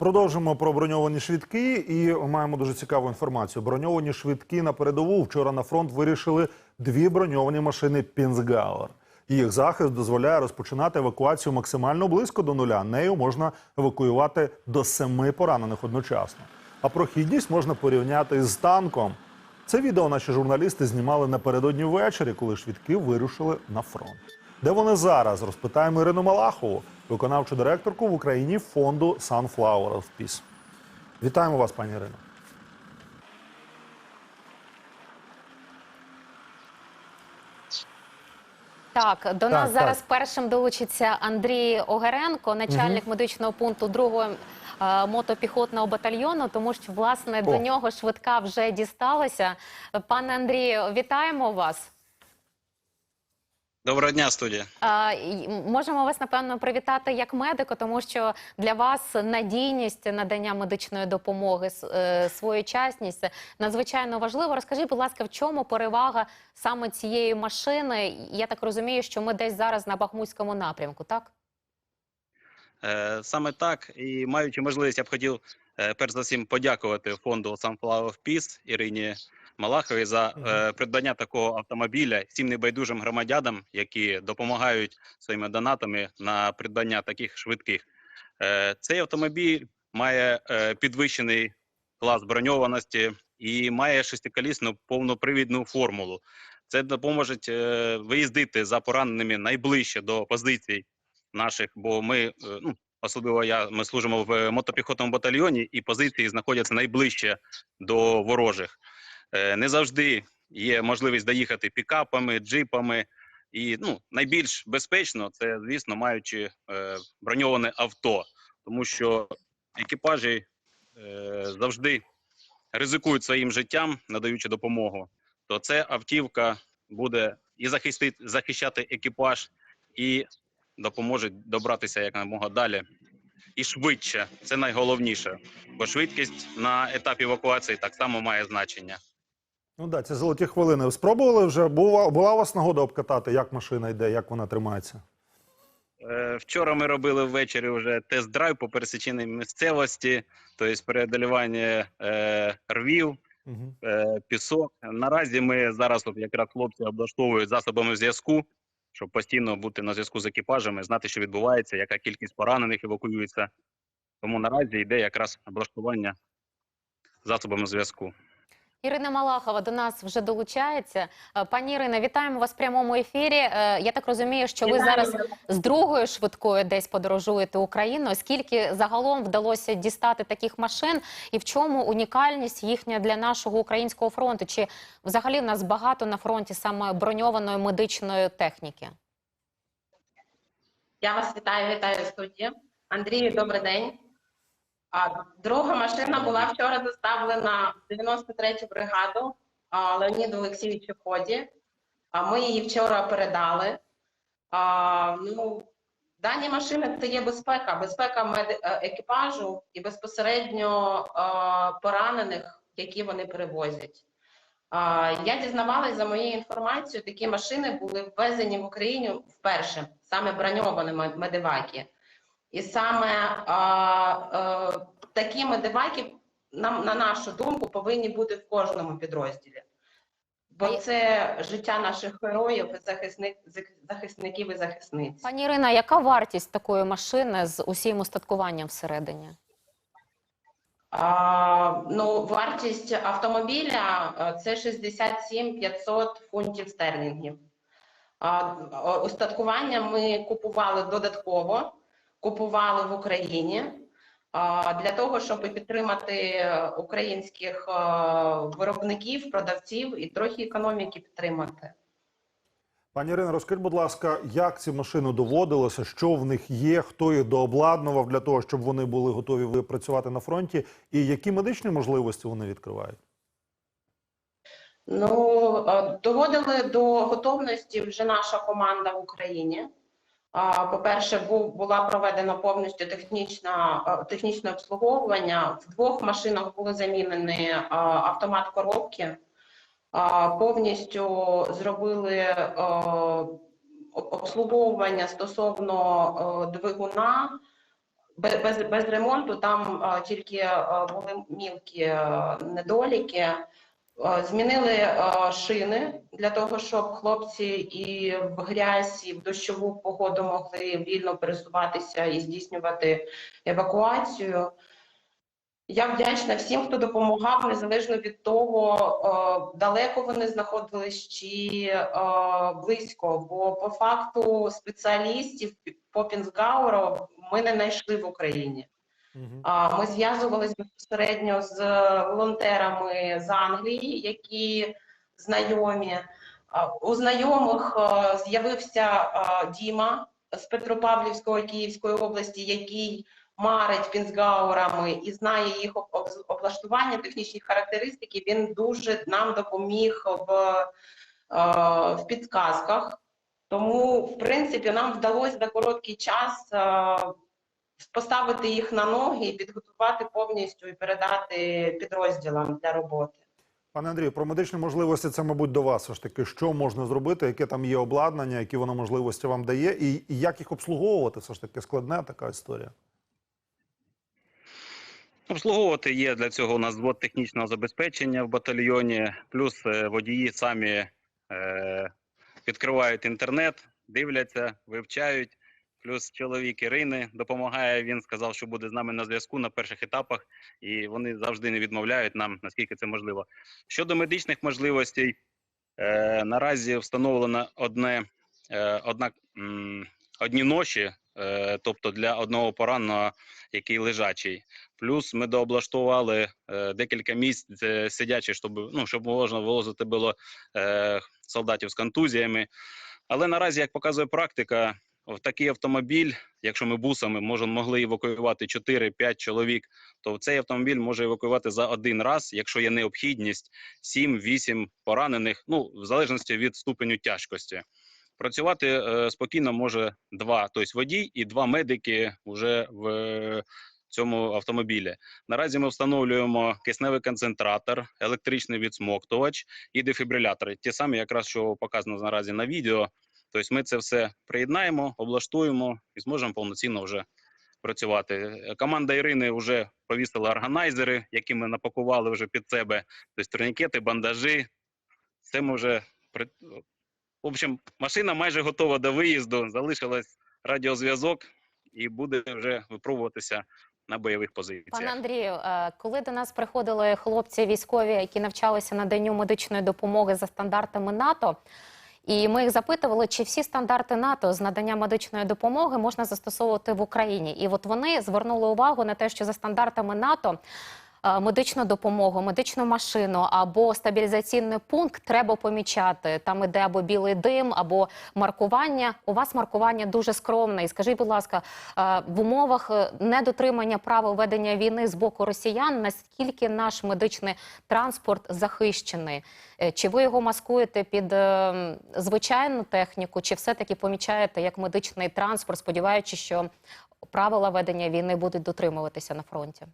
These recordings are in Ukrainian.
Продовжимо про броньовані швидкі і маємо дуже цікаву інформацію. Броньовані швидкі на передову вчора на фронт вирішили дві броньовані машини Пінсгауер. Їх захист дозволяє розпочинати евакуацію максимально близько до нуля. Нею можна евакуювати до семи поранених одночасно. А прохідність можна порівняти з танком. Це відео наші журналісти знімали напередодні ввечері, коли швидки вирушили на фронт. Де вони зараз? Розпитаємо Ірину Малахову, виконавчу директорку в Україні фонду Sunflower of Peace. Вітаємо вас, пані Ірино. Так, до нас так. зараз першим долучиться Андрій Огеренко, начальник медичного пункту другого е, мотопіхотного батальйону, тому що власне до нього швидка вже дісталася. Пане Андрію, вітаємо вас. Доброго дня, студія. І Можемо вас напевно привітати як медика, тому що для вас надійність надання медичної допомоги, е, своєчасність надзвичайно важливо. Розкажіть, будь ласка, в чому перевага саме цієї машини? Я так розумію, що ми десь зараз на Бахмутському напрямку, так? Е, Саме так, і маючи можливість, я б хотів е, перш за всім подякувати фонду Sunflower Peace Ірині Малаховій за е, придбання такого автомобіля всім небайдужим громадянам, які допомагають своїми донатами на придбання таких швидких. Е, Цей автомобіль має е, підвищений клас броньованості і має шестиколісну повнопривідну формулу. Це допоможе е, виїздити за пораненими найближче до позицій наших, бо ми, е, ну особливо я, ми служимо в мотопіхотному батальйоні, і позиції знаходяться найближче до ворожих. Е, Не завжди є можливість доїхати пікапами, джипами. І ну, найбільш безпечно це, звісно, маючи е, броньоване авто, тому що екіпажі е, завжди ризикують своїм життям, надаючи допомогу. То це автівка буде і захистити, захищати екіпаж, і допоможе добратися якомога далі і швидше. Це найголовніше, бо швидкість на етапі евакуації так само має значення. Ну да, це золоті хвилини. Спробували вже? Була, була у вас нагода обкатати, як машина йде, як вона тримається? Е, Вчора ми робили ввечері вже тест-драйв по пересіченій місцевості, тобто переодолювання е, рвів, Угу. е, пісок. Наразі ми зараз от якраз хлопці облаштовують засобами зв'язку, щоб постійно бути на зв'язку з екіпажами, знати, що відбувається, яка кількість поранених евакуюється. Тому наразі йде якраз облаштування засобами зв'язку. Ірина Малахова до нас вже долучається. Е, Пані Ірина, вітаємо вас в прямому ефірі. Е, Я так розумію, що ви зараз з другою швидкою десь подорожуєте Україною. Скільки загалом вдалося дістати таких машин, і в чому унікальність їхня для нашого українського фронту? Чи взагалі в нас багато на фронті саме броньованої медичної техніки? Я вас вітаю, вітаю в студії. Андрію, добрий день. А, друга машина була вчора доставлена в 93-ю бригаду Леоніду Олексійовичу Ході. А ми її вчора передали. Ну, дані машини це є безпека, безпека меди- е, екіпажу і безпосередньо поранених, які вони перевозять. Я дізнавалась за моєю інформацією, такі машини були ввезені в Україну вперше, саме броньованими медиваки. І саме а, а, такі медиваки, на, на нашу думку, повинні бути в кожному підрозділі. Бо це життя наших героїв, захисник, захисників і захисниць. Пані Ірина, яка вартість такої машини з усім устаткуванням всередині? А, ну, вартість автомобіля а, це 67 500 фунтів стерлінгів. А, устаткування ми купували додатково, купували в Україні для того, щоб підтримати українських виробників, продавців і трохи економіки підтримати. Пані Ірино, розкажіть, будь ласка, як ці машини доводилося, що в них є, хто їх дообладнував для того, щоб вони були готові працювати на фронті, і які медичні можливості вони відкривають? Ну, доводили до готовності вже наша команда в Україні. По-перше, була проведена повністю технічна, е, технічне обслуговування. В двох машинах були замінені е, автомат коробки. Повністю зробили е, обслуговування стосовно двигуна, без, без ремонту. Там тільки були мілкі недоліки. А, Змінили шини для того, щоб хлопці і в грязь, і в дощову погоду могли вільно пересуватися і здійснювати евакуацію. Я вдячна всім, хто допомагав, незалежно від того, е, далеко вони знаходились чи е, близько. Бо по факту спеціалістів по Пінсгауру ми не знайшли в Україні. А, Ми зв'язувалися безпосередньо з волонтерами з Англії, які знайомі. У знайомих з'явився Діма з Петропавлівської Київської області, який марить пінсгаурами і знає їх об- об- облаштування, технічні характеристики. Він дуже нам допоміг в, в підказках. Тому, в принципі, нам вдалося за короткий час поставити їх на ноги і підготувати повністю і передати підрозділам для роботи. Пане Андрію, про медичні можливості це, мабуть, до вас. Все ж таки, що можна зробити, яке там є обладнання, які воно можливості вам дає, і, і як їх обслуговувати? Все ж таки складна така історія. Обслуговувати є для цього у нас взвод технічного забезпечення в батальйоні, плюс е, водії самі е, відкривають інтернет, дивляться, вивчають. Плюс чоловік Ірини допомагає. Він сказав, що буде з нами на зв'язку на перших етапах, і вони завжди не відмовляють нам, наскільки це можливо. Щодо медичних можливостей, е, наразі встановлено одне, е, одна, м, одні ноші, е, тобто для одного пораненого, який лежачий. Плюс ми дооблаштували е, декілька місць е, сидячих, щоб, ну, щоб можна вивозити було е, солдатів з контузіями. Але наразі, як показує практика, в такий автомобіль, якщо ми бусами можемо могли евакуювати 4-5 чоловік, то цей автомобіль може евакуювати за один раз, якщо є необхідність, 7-8 поранених, ну в залежності від ступеню тяжкості. Працювати е, спокійно може два, тобто водій і два медики вже в е, цьому автомобілі. Наразі ми встановлюємо кисневий концентратор, електричний відсмоктувач і дефібрилятори. Ті самі, якраз що показано наразі на відео. Тобто ми це все приєднаємо, облаштуємо і зможемо повноцінно вже працювати. Команда Ірини вже повісила органайзери, які ми напакували вже під себе. Тобто турнікети, бандажі. Це ми вже в общем, машина майже готова до виїзду. Залишилось радіозв'язок і буде вже випробуватися на бойових позиціях. Пане Андрію, е, коли до нас приходили хлопці військові, які навчалися наданню медичної допомоги за стандартами НАТО, і ми їх запитували, чи всі стандарти НАТО з надання медичної допомоги можна застосовувати в Україні. І от вони звернули увагу на те, що за стандартами НАТО медичну допомогу, медичну машину або стабілізаційний пункт треба помічати. Там іде або білий дим, або маркування. У вас маркування дуже скромне. І скажіть, будь ласка, е, в умовах е, недотримання правил ведення війни з боку росіян, наскільки наш медичний транспорт захищений? Е, Чи ви його маскуєте під е, звичайну техніку, чи все-таки помічаєте як медичний транспорт, сподіваючись, що правила ведення війни будуть дотримуватися на фронті?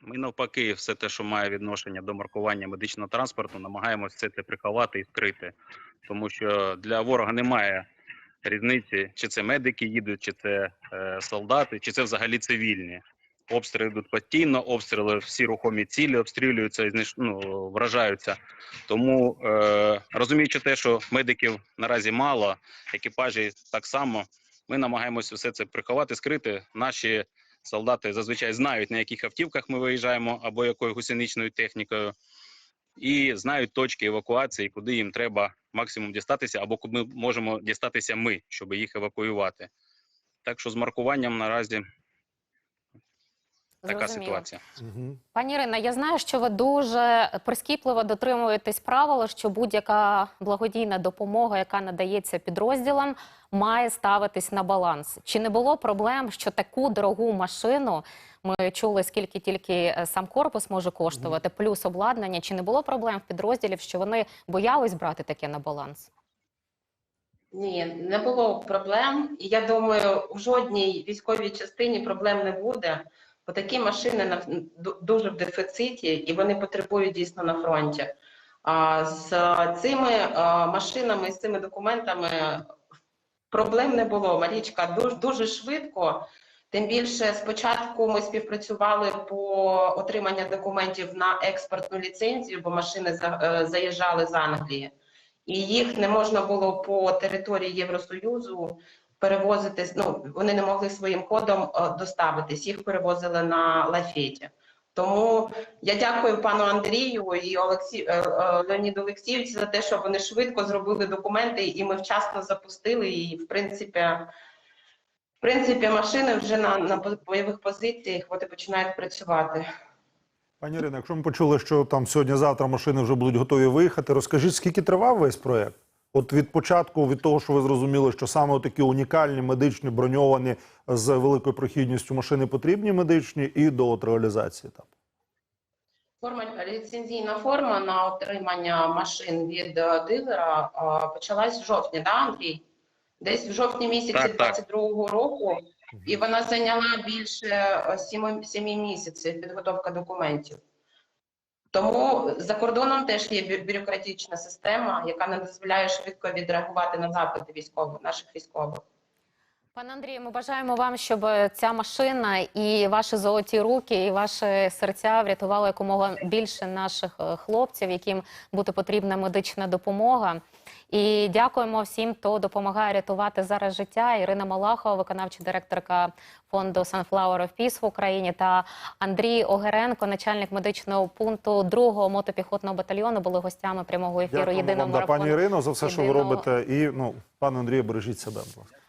Ми навпаки, все те, що має відношення до маркування медичного транспорту, намагаємося все це приховати і скрити, тому що для ворога немає різниці, чи це медики їдуть, чи це е, солдати, чи це взагалі цивільні. Обстріли йдуть постійно, обстріли всі рухомі цілі обстрілюються і ну, вражаються. Тому е, розуміючи те, що медиків наразі мало, екіпажі так само, ми намагаємося все це приховати, скрити. Наші солдати зазвичай знають, на яких автівках ми виїжджаємо, або якою гусеничною технікою, і знають точки евакуації, куди їм треба максимум дістатися, або куди ми можемо дістатися ми, щоб їх евакуювати. Так що з маркуванням наразі така Зрозуміло. ситуація. Угу. Пані Ірина, я знаю, що ви дуже прискіпливо дотримуєтесь правила, що будь-яка благодійна допомога, яка надається підрозділам, має ставитись на баланс. Чи не було проблем, що таку дорогу машину ми чули, скільки тільки е, сам корпус може коштувати, плюс обладнання? Чи не було проблем в підрозділів, що вони боялись брати таке на баланс? Ні, не було проблем. Я думаю, у жодній військовій частині проблем не буде, бо такі машини дуже в дефіциті і вони потребують дійсно на фронті. З цими машинами, з цими документами проблем не було. Марічка дуже, дуже швидко Тим більше спочатку ми співпрацювали по отриманню документів на експортну ліцензію, бо машини е, заїжджали з Англії, і їх не можна було по території Євросоюзу перевозити. Ну вони не могли своїм ходом е, доставитись. Їх перевозили на лафеті. Тому я дякую пану Андрію і Олексі... е, е, Леоніду Олексійовичу за те, що вони швидко зробили документи, і ми вчасно запустили. І в принципі, в принципі, машини вже на, на бойових позиціях вони починають працювати. Пані Ірино, якщо ми почули, що там сьогодні-завтра машини вже будуть готові виїхати, розкажіть, скільки тривав весь проєкт? От від початку, від того, що ви зрозуміли, що саме такі унікальні медичні броньовані з великою прохідністю машини потрібні медичні, і до от реалізації етапу. Форма ліцензійна форма на отримання машин від е, дилера е, почалась в жовтні, да, Андрій? Десь в жовтні місяці Так, так. 22-го року, і вона зайняла більше е, сіми, сімі місяців підготовка документів. Тому за кордоном теж є бю- бюрократична система, яка не дозволяє швидко відреагувати на запити військових, наших військових. Пане Андрію, ми бажаємо вам, щоб ця машина і ваші золоті руки, і ваші серця врятували якомога більше наших е, хлопців, яким буде потрібна медична допомога. І дякуємо всім, хто допомагає рятувати зараз життя. Ірина Малахова, виконавча директорка фонду Sunflower of Peace в Україні, та Андрій Огеренко, начальник медичного пункту 2-го мотопіхотного батальйону, були гостями прямого ефіру. Дякуємо єдиного вам, пані. Ірино, за все, що ви робите. І ну, пане Андрію, бережіть себе. будь ласка.